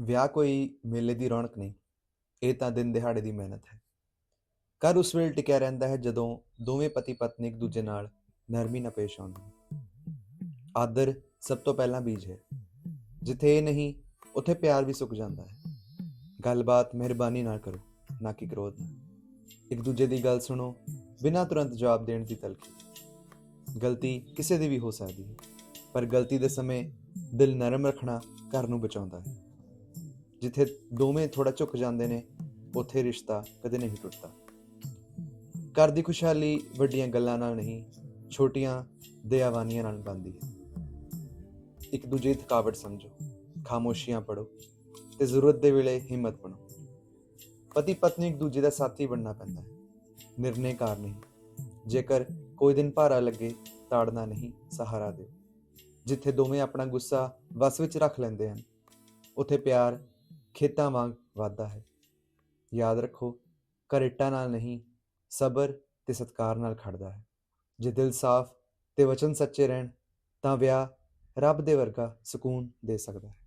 ਵਿਆਹ ਕੋਈ ਮੇਲੇ ਦੀ ਰੌਣਕ ਨਹੀਂ, ਇਹ ਤਾਂ ਦਿਨ ਦਿਹਾੜੇ ਦੀ ਮਿਹਨਤ ਹੈ। ਘਰ ਉਸ ਵੇਲੇ ਟਿਕਿਆ ਰਹਿੰਦਾ ਹੈ ਜਦੋਂ ਦੋਵੇਂ ਪਤੀ ਪਤਨੀ ਇੱਕ ਦੂਜੇ ਨਾਲ ਨਰਮੀ ਨਾਲ ਪੇਸ਼ ਆਉਂਦੇ। ਆਦਰ ਸਭ ਤੋਂ ਪਹਿਲਾਂ ਬੀਜ ਹੈ। ਜਿੱਥੇ ਇਹ ਨਹੀਂ, ਉੱਥੇ ਪਿਆਰ ਵੀ ਸੁੱਕ ਜਾਂਦਾ ਹੈ। ਗੱਲਬਾਤ ਮਿਹਰਬਾਨੀ ਨਾਲ ਕਰੋ, ਨਾ ਕਿ ਕ੍ਰੋਧ ਨਾਲ। ਇੱਕ ਦੂਜੇ ਦੀ ਗੱਲ ਸੁਣੋ, ਬਿਨਾਂ ਤੁਰੰਤ ਜਵਾਬ ਦੇਣ ਦੀ ਤਲਖੀ। ਗਲਤੀ ਕਿਸੇ ਦੀ ਵੀ ਹੋ ਸਕਦੀ ਹੈ, ਪਰ ਗਲਤੀ ਦੇ ਸਮੇਂ ਦਿਲ ਨਰਮ ਰੱਖਣਾ ਘਰ ਨੂੰ ਬਚਾਉਂਦਾ ਹੈ। ਜਿੱਥੇ ਦੋਵੇਂ ਥੋੜਾ ਝੁਕ ਜਾਂਦੇ ਨੇ, ਉੱਥੇ ਰਿਸ਼ਤਾ ਕਦੇ ਨਹੀਂ ਟੁੱਟਦਾ। ਘਰ ਦੀ ਖੁਸ਼ਹਾਲੀ ਵੱਡੀਆਂ ਗੱਲਾਂ ਨਾਲ ਨਹੀਂ, ਛੋਟੀਆਂ ਦਿਆਵਾਨੀਆਂ ਨਾਲ ਬਣਦੀ ਹੈ। ਇੱਕ ਦੂਜੇ ਦੀ ਥਕਾਵਟ ਸਮਝੋ, ਖਾਮੋਸ਼ੀਆਂ ਪੜੋ ਤੇ ਜ਼ਰੂਰਤ ਦੇ ਵੇਲੇ ਹਿੰਮਤ ਬਣੋ। ਪਤੀ ਪਤਨੀ ਇੱਕ ਦੂਜੇ ਦਾ ਸਾਥੀ ਬਣਨਾ ਪੈਂਦਾ ਹੈ। ਨਿਰਣੇਕਾਰ ਨਹੀਂ। ਜੇਕਰ ਕੋਈ ਦਿਨ ਭਾਰਾ ਲੱਗੇ, ਤਾੜਨਾ ਨਹੀਂ, ਸਹਾਰਾ ਦਿਓ। ਜਿੱਥੇ ਦੋਵੇਂ ਆਪਣਾ ਗੁੱਸਾ ਵਸ ਵਿੱਚ ਰੱਖ ਲੈਂਦੇ ਹਨ, ਉੱਥੇ ਪਿਆਰ ਖੇਤਾਂ ਵਾਂਗ ਵੱਧਦਾ ਹੈ। ਯਾਦ ਰੱਖੋ, ਘਰ ਨਾਲ ਨਹੀਂ, ਸਬਰ ਤੇ ਸਤਕਾਰ ਨਾਲ ਖੜਦਾ ਹੈ। ਜੇ ਦਿਲ ਸਾਫ਼ ਤੇ ਵਚਨ ਸੱਚੇ ਰਹਿਣ, ਤਾਂ ਵਿਆਹ ਰੱਬ ਦੇ ਵਰਗਾ ਸਕੂਨ ਦੇ ਸਕਦਾ ਹੈ।